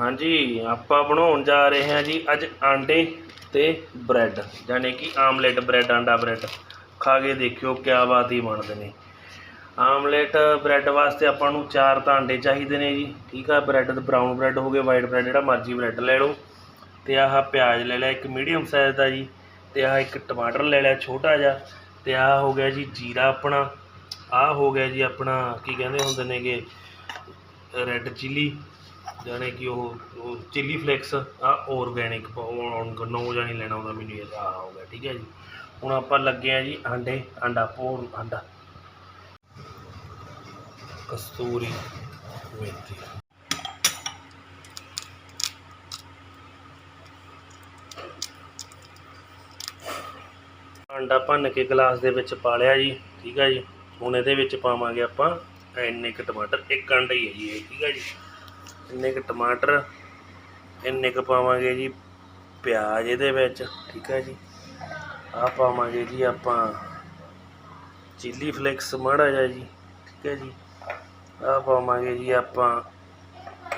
ਹਾਂਜੀ, ਆਪਾਂ ਬਣਾਉਣ ਜਾ ਰਹੇ ਹਾਂ ਜੀ ਅੱਜ ਆਂਡੇ ਤੇ ਬ੍ਰੈਡ ਯਾਨੀ ਕਿ ਆਮਲੇਟ ਬ੍ਰੈਡ, ਆਂਡਾ ਬ੍ਰੈਡ। ਖਾ ਕੇ ਦੇਖਿਓ ਕਿਆ ਬਾਤ ਹੀ ਬਣਦੇ ਨੇ। ਆਮਲੇਟ ਬ੍ਰੈਡ ਵਾਸਤੇ ਆਪਾਂ ਨੂੰ ਚਾਰ ਤਾਂ ਆਂਡੇ ਚਾਹੀਦੇ ਨੇ ਜੀ। ਠੀਕ ਆ, ਬ੍ਰੈਡ ਤੇ ਬਰਾਊਨ ਬ੍ਰੈਡ ਹੋ ਗਏ, ਵਾਈਟ ਬ੍ਰੈਡ, ਜਿਹੜਾ ਮਰਜ਼ੀ ਬ੍ਰੈਡ ਲੈ ਲਓ। ਤੇ ਆਹ ਪਿਆਜ਼ ਲੈ ਲਿਆ ਇੱਕ ਮੀਡੀਅਮ ਸਾਈਜ਼ ਦਾ ਜੀ, ਤੇ ਆਹ ਇੱਕ ਟਮਾਟਰ ਲੈ ਲਿਆ ਛੋਟਾ ਜਿਹਾ। ਤੇ ਆਹ ਹੋ ਗਿਆ ਜੀ ਜੀਰਾ ਆਪਣਾ, ਆਹ ਹੋ ਗਿਆ ਜੀ ਆਪਣਾ, ਕੀ ਕਹਿੰਦੇ ਹੁੰਦੇ ਨੇਗੇ, ਰੈੱਡ ਚਿੱਲੀ। ਜਾਣੇ ਕਿ ਉਹ ਉਹ ਚਿੱਲੀ ਫਲੇਕਸ ਆ ਆਰਗੈਨਿਕ ਨੌ ਜਾਣੀ ਲੈਣਾ ਉਹਦਾ ਮੈਨੂੰ ਇਹ ਆ ਹੋ ਗਿਆ, ਠੀਕ ਹੈ ਜੀ। ਹੁਣ ਆਪਾਂ ਲੱਗੇ ਆ ਜੀ ਆਂਡੇ ਆਂਡਾ ਪੋਰ ਆਂਡਾ ਕਸਤੂਰੀ ਮੇਥੀ। ਆਂਡਾ ਭੰਨ ਕੇ ਗਲਾਸ ਦੇ ਵਿੱਚ ਪਾ ਲਿਆ ਜੀ, ਠੀਕ ਹੈ ਜੀ। ਹੁਣ ਇਹਦੇ ਵਿੱਚ ਪਾਵਾਂਗੇ ਆਪਾਂ ਇੰਨੇ ਕੁ ਟਮਾਟਰ, ਇੱਕ ਆਂਡਾ ਹੀ ਹੈ ਜੀ ਇਹ, ਠੀਕ ਹੈ ਜੀ। ਇੰਨੇ ਕੁ ਟਮਾਟਰ, ਇੰਨੇ ਕੁ ਪਾਵਾਂਗੇ ਜੀ ਪਿਆਜ਼ ਇਹਦੇ ਵਿੱਚ, ਠੀਕ ਹੈ ਜੀ। ਆਹ ਪਾਵਾਂਗੇ ਜੀ ਆਪਾਂ ਚਿੱਲੀ ਫਲੇਕਸ ਮਾੜਾ ਜਿਹਾ ਜੀ, ਠੀਕ ਹੈ ਜੀ। ਆਹ ਪਾਵਾਂਗੇ ਜੀ ਆਪਾਂ,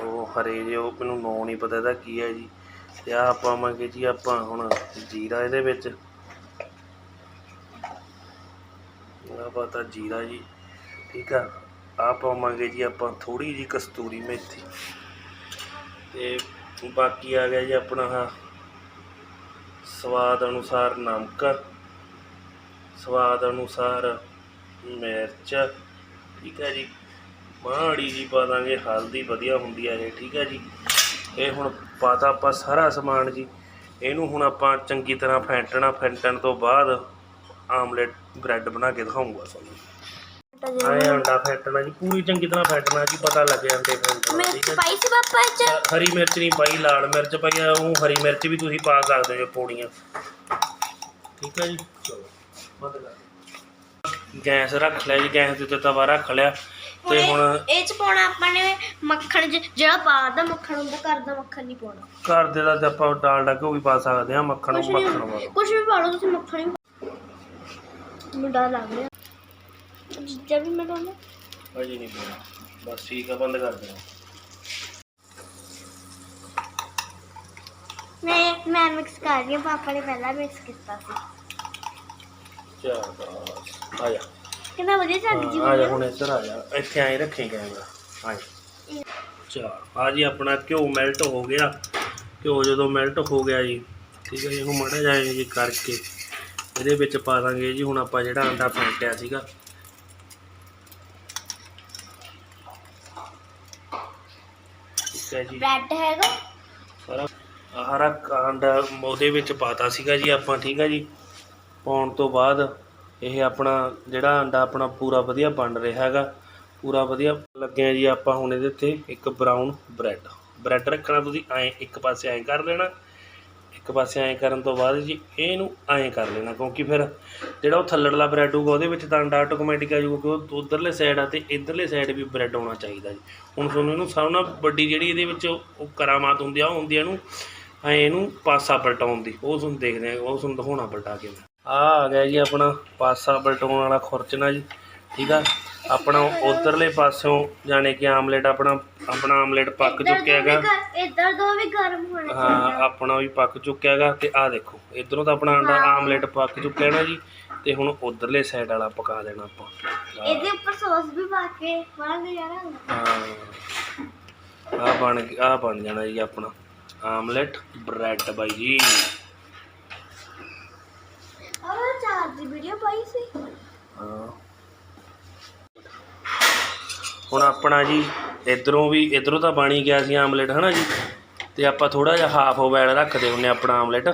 ਉਹ ਹਰੇ ਜਿਹੇ, ਉਹ ਮੈਨੂੰ ਨਾਂ ਨਹੀਂ ਪਤਾ ਇਹਦਾ ਕੀ ਹੈ ਜੀ। ਤੇ ਆਹ ਪਾਵਾਂਗੇ ਜੀ ਆਪਾਂ ਹੁਣ ਜੀਰਾ ਇਹਦੇ ਵਿੱਚ। ਆਹ ਪਾਤਾ ਜੀਰਾ ਜੀ, ਠੀਕ ਆ। ਆਹ ਪਾਵਾਂਗੇ ਜੀ ਆਪਾਂ ਥੋੜੀ ਜੀ ਕਸਤੂਰੀ ਮੇਥੀ। ਤੇ ਬਾਕੀ ਆ ਗਿਆ ਜੀ ਆਪਣਾ ਆਹ ਸਵਾਦ ਅਨੁਸਾਰ ਨਮਕ, ਸਵਾਦ ਅਨੁਸਾਰ ਮਿਰਚ, ਠੀਕ ਹੈ ਜੀ। ਮਾੜੀ ਜੀ ਪਾ ਦਾਂਗੇ, ਹਲਦੀ ਵਧੀਆ ਹੁੰਦੀ ਹੈ ਇਹ, ਠੀਕ ਹੈ ਜੀ। ਇਹ ਹੁਣ ਪਾਤਾ ਆਪਾਂ ਸਾਰਾ ਸਮਾਨ ਜੀ। ਇਹਨੂੰ ਹੁਣ ਆਪਾਂ ਚੰਗੀ ਤਰ੍ਹਾਂ ਫੈਂਟਣਾ, ਫੈਂਟਣ ਤੋਂ ਬਾਅਦ ਆਮਲੇਟ ਬ੍ਰੈਡ ਬਣਾ ਕੇ ਦਿਖਾਉਂਗਾ ਤੁਹਾਨੂੰ। ਆਏ ਅੰਡਾ ਫੈਂਟਣਾ ਜੀ ਪੂਰੀ ਚੰਗੀ ਤਰ੍ਹਾਂ ਫੈਂਟਣਾ ਜੀ ਪਤਾ ਲੱਗੇ ਅੰਡੇ ਫੈਂਟਣਾ। ਸਪਾਈਸੀ ਪਾਪਾ ਚ ਹਰੀ ਮਿਰਚ ਨਹੀਂ ਪਾਈ ਲਾਲ ਮਿਰਚ ਪਾਈ ਆ ਉਹ ਹਰੀ ਮਿਰਚ ਵੀ ਤੁਸੀਂ ਪਾ ਸਕਦੇ ਹੋ ਪੌੜੀਆਂ। ਠੀਕ ਹੈ ਜੀ। ਚਲੋ ਬੰਦ ਕਰ। ਦਿਓ। ਗੈਸ ਰੱਖ ਲਿਆ ਜੀ ਗੈਸ ਦੇ ਉੱਤੇ ਤਵਾ ਰੱਖ ਲਿਆ ਤੇ ਹੁਣ ਇਹ ਚ ਪਾਉਣਾ ਆਪਾਂ ਨੇ ਮੱਖਣ ਜ- ਜਿਹੜਾ ਬਾਹਰ ਦਾ ਮੱਖਣ ਹੁੰਦਾ ਘਰ ਦਾ ਮੱਖਣ ਨਹੀਂ ਪਾਉਣਾ। ਘਰ ਦੇ ਦਾ ਤੇ ਆਪਾਂ ਡਾਲਡਾ ਘਿਓ ਵੀ ਪਾ ਸਕਦੇ ਹਾਂ ਮੱਖਣ ਕੁਛ ਮੱਖਣ ਵਾਲਾ। ਵੀ ਪਾ ਲਓ ਤੁਸੀਂ ਮੱਖਣ ਡਰ ਲੱਗ ਰਿਹਾ। ਜਦ ਵੀ ਮੈਂ ਲਾਉਣਾ ਅਜੇ ਨਹੀਂ ਪਾਉਣਾ ਬਸ ਠੀਕ ਆ ਬੰਦ ਕਰ ਦੇਣਾ। ਮੈਂ ਮੈਂ ਮਿਕਸ ਕਰ ਰਹੀ ਹਾਂ ਪਾਪਾ ਨੇ ਪਹਿਲਾਂ ਮਿਕਸ ਕੀਤਾ ਸੀ। ਚਲ ਬਸ ਆ ਜਾ। ਕਿੰਨਾ ਵਧੀਆ ਚੱਲ ਜੀ ਹਾਂ, ਆ ਜਾ ਹੁਣ ਇੱਧਰ ਆ ਜਾ। ਇੱਥੇ ਆਏ ਰੱਖੇ ਕੈਮਰਾ ਆ ਜਾ। ਚਾ ਆ ਜੀ ਆਪਣਾ ਘਿਓ ਮੈਲਟ ਹੋ ਗਿਆ। ਘਿਓ ਜਦੋਂ ਮੈਲਟ ਹੋ ਗਿਆ ਜੀ ਠੀਕ ਹੈ ਜੀ ਹੁਣ ਮਾੜਾ ਜਿਹਾ ਜੀ ਕਰਕੇ ਇਹਦੇ ਵਿੱਚ ਪਾ ਦਾਂਗੇ ਜੀ ਹੁਣ ਆਪਾਂ ਜਿਹੜਾ ਆਂਡਾ ਫੈਂਟਿਆ ਸੀਗਾ। ਠੀਕ ਹੈ ਜੀ। ਬ੍ਰੈਡ ਹੈਗਾ। ਸਾਰਾ ਹਰਾ ਆਂਡਾ ਉਹਦੇ ਵਿੱਚ ਪਾਤਾ ਸੀਗਾ ਜੀ ਆਪਾਂ ਠੀਕ ਹੈ ਜੀ। ਪਾਉਣ ਤੋਂ ਬਾਅਦ ਇਹ ਆਪਣਾ ਜਿਹੜਾ ਆਂਡਾ ਆਪਣਾ ਪੂਰਾ ਵਧੀਆ ਬਣ ਰਿਹਾ ਹੈਗਾ। ਪੂਰਾ ਵਧੀਆ ਲੱਗਿਆ ਜੀ ਆਪਾਂ ਹੁਣ ਇਹਦੇ ਤੇ ਇੱਕ ਬਰਾਊਨ ਬ੍ਰੈਡ ਬ੍ਰੈਡ ਰੱਖਣਾ ਤੁਸੀਂ ਐਂ ਇੱਕ ਪਾਸੇ ਐਂ ਕਰ ਲੈਣਾ। ਇੱਕ ਪਾਸੇ ਐਂ ਕਰਨ ਤੋਂ ਬਾਅਦ ਜੀ ਇਹਨੂੰ ਐਂ ਕਰ ਲੈਣਾ, ਕਿਉਂਕਿ ਫਿਰ ਜਿਹੜਾ ਉਹ ਥੱਲੜਲਾ ਬ੍ਰੈਡ ਹੋਊਗਾ, ਉਹਦੇ ਵਿੱਚ ਤਾਂ ਅੰਡਾ ਆਟੋਮੈਟਿਕ ਆ ਜਾਊਗਾ, ਕਿਉਂਕਿ ਉਧਰਲੇ ਸਾਈਡ ਆ ਤੇ ਇਧਰਲੇ ਸਾਈਡ ਵੀ ਬ੍ਰੈਡ ਆਉਣਾ ਚਾਹੀਦਾ ਜੀ। ਹੁਣ ਤੁਹਾਨੂੰ ਇਹਨੂੰ ਸਭ ਨਾਲ ਵੱਡੀ ਜਿਹੜੀ ਇਹਦੇ ਵਿੱਚ ਉਹ ਕਰਾਮਾਤ ਹੁੰਦੀ ਆ, ਉਹ ਹੁੰਦੀ ਆ ਇਹਨੂੰ ਐਂ ਇਹਨੂੰ ਪਾਸਾ ਪਲਟਾਉਣ ਦੀ। ਉਹ ਤੁਹਾਨੂੰ ਦੇਖਦੇ ਆ, ਉਹ ਤੁਹਾਨੂੰ ਦਿਖਾਉਣਾ ਪਲਟਾ ਕੇ ਆ ਆ ਗਿਆ ਜੀ ਆਪਣਾ ਪਾਸਾ ਪਲਟਾਉਣ ਵਾਲਾ ਖੁਰਚਣਾ ਜੀ। ਠੀਕ ਆ? ਆਪਣਾ ਉਧਰਲੇ ਪਾਸਿਓਂ ਜਾਣੇ ਕਿ ਆਮਲੇਟ ਆਪਣਾ ਆਪਣਾ ਆਮਲੇਟ ਪੱਕ ਚੁੱਕਿਆ ਹੈਗਾ। ਇੱਧਰ ਦੋ ਵੀ ਗਰਮ ਹੋਣੇ ਹਾਂ ਆਪਣਾ ਵੀ ਪੱਕ ਚੁੱਕਿਆ ਹੈਗਾ ਤੇ ਆਹ ਦੇਖੋ ਇਧਰੋਂ ਤਾਂ ਆਪਣਾ ਅੰਡਾ ਆਮਲੇਟ ਪੱਕ ਚੁੱਕਿਆ ਨਾ ਜੀ ਤੇ ਹੁਣ ਉਧਰਲੇ ਸਾਈਡ ਵਾਲਾ ਪਕਾ ਦੇਣਾ ਆਪਾਂ। ਇਹਦੇ ਉੱਪਰ ਸੌਸ ਵੀ ਪਾ ਕੇ ਬੜਾ ਨਜ਼ਾਰਾ ਹਾਂ। ਆ ਬਣ ਆ ਬਣ ਜਾਣਾ ਜੀ ਆਪਣਾ। ਆਮਲੇਟ ਬ੍ਰੈਡ ਬਾਈ ਜੀ। ਉਹ ਚਾਰ ਦੀ ਵੀਡੀਓ ਪਾਈ ਸੀ। ਹਾਂ। ਹੁਣ ਆਪਣਾ ਜੀ ਇਧਰੋਂ ਵੀ ਇਧਰੋਂ ਤਾਂ ਬਣ ਹੀ ਗਿਆ ਸੀ ਆਮਲੇਟ ਹਨਾ ਜੀ? ਤੇ ਆਪਾਂ ਥੋੜਾ ਜਿਹਾ ਹਾਫ ਬੋਇਲ ਰੱਖਦੇ ਹੁੰਨੇ ਆਪਣਾ ਆਮਲੇਟ।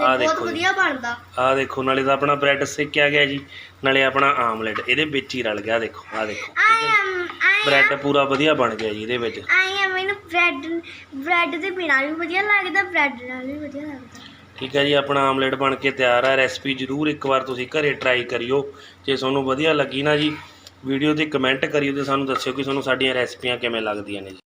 ਆ ਦੇਖੋ ਜੀ। ਵਧੀਆ ਬਣਦਾ। ਆ ਦੇਖੋ ਨਾਲੇ ਤਾਂ ਆਪਣਾ ਬ੍ਰੈਡ ਸੇਕਿਆ ਗਿਆ ਜੀ। ਨਾਲੇ ਆਪਣਾ ਆਮਲੇਟ ਇਹਦੇ ਵਿੱਚ ਹੀ ਰਲ ਗਿਆ ਦੇਖੋ ਆ ਦੇਖੋ ਆਈ ਐਮ ਆਈ ਬ੍ਰੈਡ ਪੂਰਾ ਵਧੀਆ ਬਣ ਗਿਆ ਜੀ ਇਹਦੇ ਵਿੱਚ। ਆਈ ਐਮ ਮੈਨੂੰ ਬ੍ਰੈਡ ਬ੍ਰੈਡ ਦੇ ਬਿਨਾਂ ਵੀ ਵਧੀਆ ਲੱਗਦਾ ਬ੍ਰੈਡ ਨਾਲ ਵੀ ਵਧੀਆ ਲੱਗਦਾ। ਠੀਕ ਹੈ ਜੀ ਆਪਣਾ ਆਮਲੇਟ ਬਣ ਕੇ ਤਿਆਰ ਹੈ ਰੈਸਪੀ ਜ਼ਰੂਰ ਇੱਕ ਵਾਰ ਤੁਸੀਂ ਘਰੇ ਟਰਾਈ ਕਰਿਓ। ਜੇ ਤੁਹਾਨੂੰ ਵਧੀਆ ਲੱਗੀ ਨਾ ਜੀ ਵੀਡੀਓ ਤੇ ਕਮੈਂਟ ਕਰਿਓ ਅਤੇ ਸਾਨੂੰ ਦੱਸਿਓ ਕਿ ਤੁਹਾਨੂੰ ਸਾਡੀਆਂ ਰੈਸਪੀਆਂ ਕਿਵੇਂ ਲੱਗਦੀਆਂ ਨੇ ਜੀ।